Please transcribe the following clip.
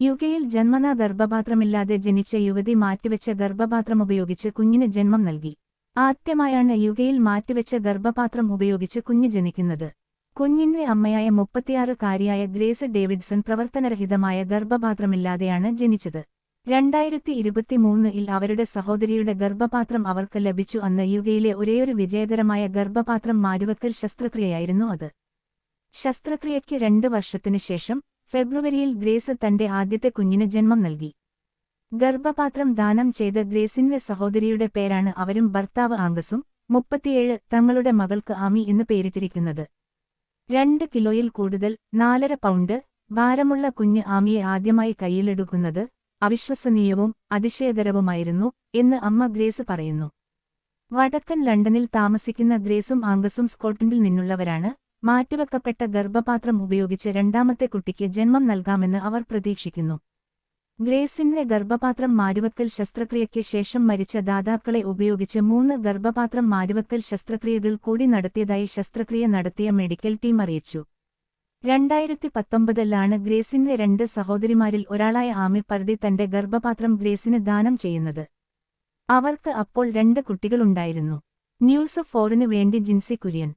യുകെയിൽ ജന്മനാ ഗർഭപാത്രമില്ലാതെ ജനിച്ച യുവതി മാറ്റിവെച്ച ഗർഭപാത്രം ഉപയോഗിച്ച് കുഞ്ഞിന് ജന്മം നൽകി. ആദ്യമായാണ് യുകെയിൽ മാറ്റിവെച്ച ഗർഭപാത്രം ഉപയോഗിച്ച് കുഞ്ഞ് ജനിക്കുന്നത്. കുഞ്ഞിന്റെ അമ്മയായ മുപ്പത്തിയാറുകാരിയായ ഗ്രേസ് ഡേവിഡ്സൺ പ്രവർത്തനരഹിതമായ ഗർഭപാത്രമില്ലാതെയാണ് ജനിച്ചത്. രണ്ടായിരത്തി ഇരുപത്തിമൂന്നിൽ അവരുടെ സഹോദരിയുടെ ഗർഭപാത്രം അവർക്ക് ലഭിച്ചു അന്ന് യുകയിലെ ഒരേയൊരു വിജയകരമായ ഗർഭപാത്രം മാരുവക്കൽ ശസ്ത്രക്രിയയായിരുന്നു അത്. ശസ്ത്രക്രിയയ്ക്ക് രണ്ട് വർഷത്തിനു ശേഷം ഫെബ്രുവരിയിൽ ഗ്രേസ് തന്റെ ആദ്യത്തെ കുഞ്ഞിന് ജന്മം നൽകി. ഗർഭപാത്രം ദാനം ചെയ്ത ഗ്രേസിന്റെ സഹോദരിയുടെ പേരാണ് അവരും ഭർത്താവ് ആംഗസും മുപ്പത്തിയേഴ് തങ്ങളുടെ മകൾക്ക് ആമി എന്ന് പേരിട്ടിരിക്കുന്നത്. രണ്ട് കിലോയിൽ കൂടുതൽ നാലര പൗണ്ട് ഭാരമുള്ള കുഞ്ഞ് ആമിയെ ആദ്യമായി കയ്യിലെടുക്കുന്നത് അവിശ്വസനീയവും അതിശയകരവുമായിരുന്നു എന്ന് അമ്മ ഗ്രേസ് പറയുന്നു. വടക്കൻ ലണ്ടനിൽ താമസിക്കുന്ന ഗ്രേസും ആംഗസും സ്കോട്ട്ലൻഡിൽ നിന്നുള്ളവരാണ് മാറ്റിവെക്കപ്പെട്ട ഗർഭപാത്രം ഉപയോഗിച്ച് രണ്ടാമത്തെ കുട്ടിക്ക് ജന്മം നൽകാമെന്ന് അവർ പ്രതീക്ഷിക്കുന്നു. ഗ്രേസിന്റെ ഗർഭപാത്രം മാരുവക്കൽ ശസ്ത്രക്രിയയ്ക്ക് ശേഷം മരിച്ച ദാതാക്കളെ ഉപയോഗിച്ച് മൂന്ന് ഗർഭപാത്രം മാരുവക്കൽ ശസ്ത്രക്രിയകൾ കൂടി നടത്തിയതായി ശസ്ത്രക്രിയ നടത്തിയ മെഡിക്കൽ ടീം അറിയിച്ചു. രണ്ടായിരത്തി പത്തൊമ്പതിലാണ് ഗ്രേസിന്റെ രണ്ട് സഹോദരിമാരിൽ ഒരാളായ ആമി പർദി തന്റെ ഗർഭപാത്രം ഗ്രേസിന് ദാനം ചെയ്യുന്നത്. അവർക്ക് അപ്പോൾ രണ്ട് കുട്ടികളുണ്ടായിരുന്നു. ന്യൂസ് ഫോറിന് വേണ്ടി ജിൻസി കുര്യൻ.